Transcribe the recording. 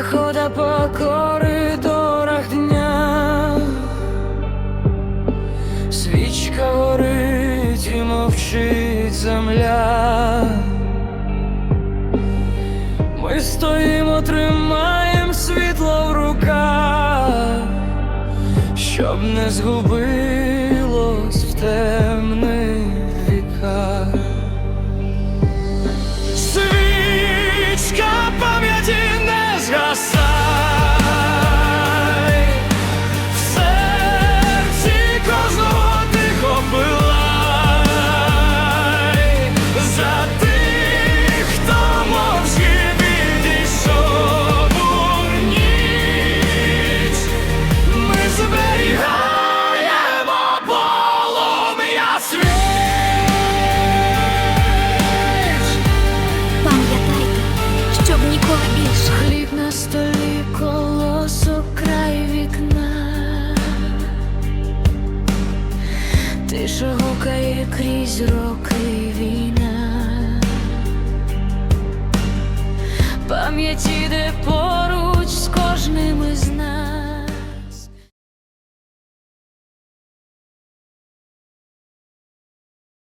хода по коридорах дня, свічка горить і мовчить земля. Ми стоїмо, тримаєм світло в руках, щоб не згубилось Тиша гукає крізь роки війна, пам'яті де поруч.